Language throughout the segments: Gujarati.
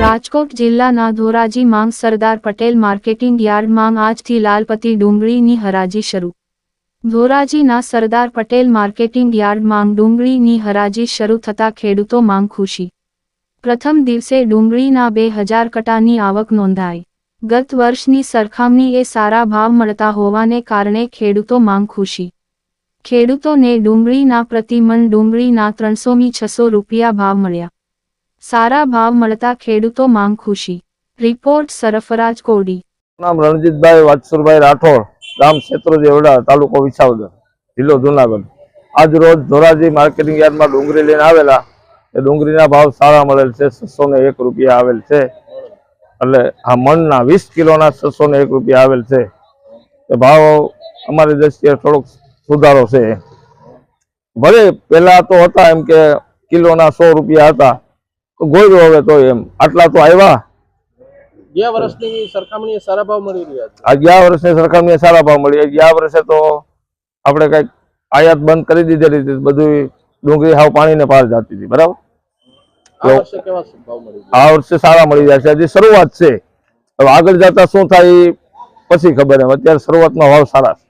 રાજકોટ જિલ્લાના ધોરાજી માંગ સરદાર પટેલ માર્કેટિંગ યાર્ડ માંગ આજથી લાલપતી ડુંગળીની હરાજી શરૂ. ધોરાજીના સરદાર પટેલ માર્કેટિંગ યાર્ડ માંગ ડુંગળીની હરાજી શરૂ થતા ખેડૂતો માંગ ખુશી. પ્રથમ દિવસે ડુંગળીના બે હજાર કટાની આવક નોંધાઈ. ગત વર્ષની સરખામણીએ સારા ભાવ મળતા હોવાને કારણે ખેડૂતો માંગ ખુશી. ખેડૂતોને ડુંગળીના પ્રતિમણ ડુંગળીના ત્રણસોમી છસો રૂપિયા ભાવ મળ્યા. સારા ભાવ મળતા ખેડૂતો માંગ ખુશી. રિપોર્ટ સરફરાજ કોડી. નામ રણજીતભાઈ વાત્સુરભાઈ રાઠોડ, ગામ ક્ષેત્રોજી દેવડા તાલુકો વિસાવદર, જિલ્લો જુનાગઢ. આજ રોજ ધોરાજી માર્કેટિંગ યાર્ડમાં ડુંગળી લઈને આવેલા. એ ડુંગળીના ભાવ સારા મળેલ છે, છસો ને એક રૂપિયા આવેલ છે. એટલે આ મણના વીસ કિલોના છસો ને એક રૂપિયા આવેલ છે. એ ભાવ અમારી દ્રષ્ટિએ થોડોક સુધારો છે. ભલે પહેલા તો હતા એમ કે કિલોના સો રૂપિયા હતા તો ગોળ્યો હવે તો એમ. આટલા તો આવ્યા ગયા વર્ષની સરખામણીએ સારા ભાવ મળી રહ્યા છે. આ ગયા વર્ષની સરખામણીએ સારા ભાવ મળી. ગયા વર્ષે તો આપણે કંઈક આયાત બંધ કરી દીધેલી હતી. બધું ડુંગળી હાવ પાણીને પાર જતી હતી. બરાબર? આ વર્ષે કેવા મળી રહ્યા સારા મળી જાય છે. હજી શરૂઆત છે. હવે આગળ જતા શું થાય પછી ખબર એમ. અત્યારે શરૂઆતમાં ભાવ સારા છે.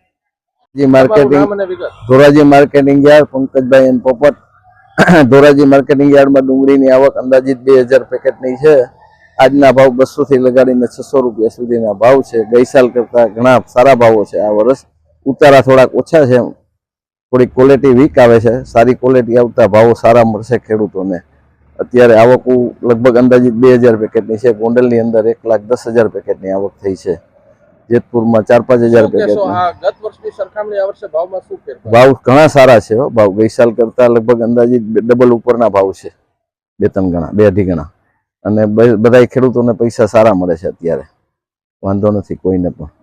ધોરાજી માર્કેટિંગ નામ Dhoraji marketing yard Pankajbhai N Popat. Dhoraji marketing યાર્ડમાં ડુંગળીની આવક અંદાજિત બે હજાર પેકેટની છે. આજના ભાવ બસો થી લગાડીને છસો રૂપિયા સુધીના ભાવ છે. ગઈ સાલ કરતા ઘણા સારા ભાવો છે આ વર્ષ. ઉતારા થોડાક ઓછા છે. થોડીક ક્વોલિટી વીક આવે છે. સારી ક્વોલિટી આવતા ભાવો સારા મળશે ખેડૂતોને. અત્યારે આવક લગભગ અંદાજિત બે હજાર પેકેટની છે. ગોંડલની અંદર એક લાખ દસ હજાર પેકેટની આવક થઈ છે. જેતપુરમાં ચાર પાંચ હજાર ભાવ ઘણા સારા છે હો. ભાવ ગઈ સાલ કરતા લગભગ અંદાજિત ડબલ ઉપરના ભાવ છે. બે ત્રણ ગણા બે અઢી ગણા. અને બધા ખેડૂતોને પૈસા સારા મળે છે અત્યારે. વાંધો નથી કોઈને પણ.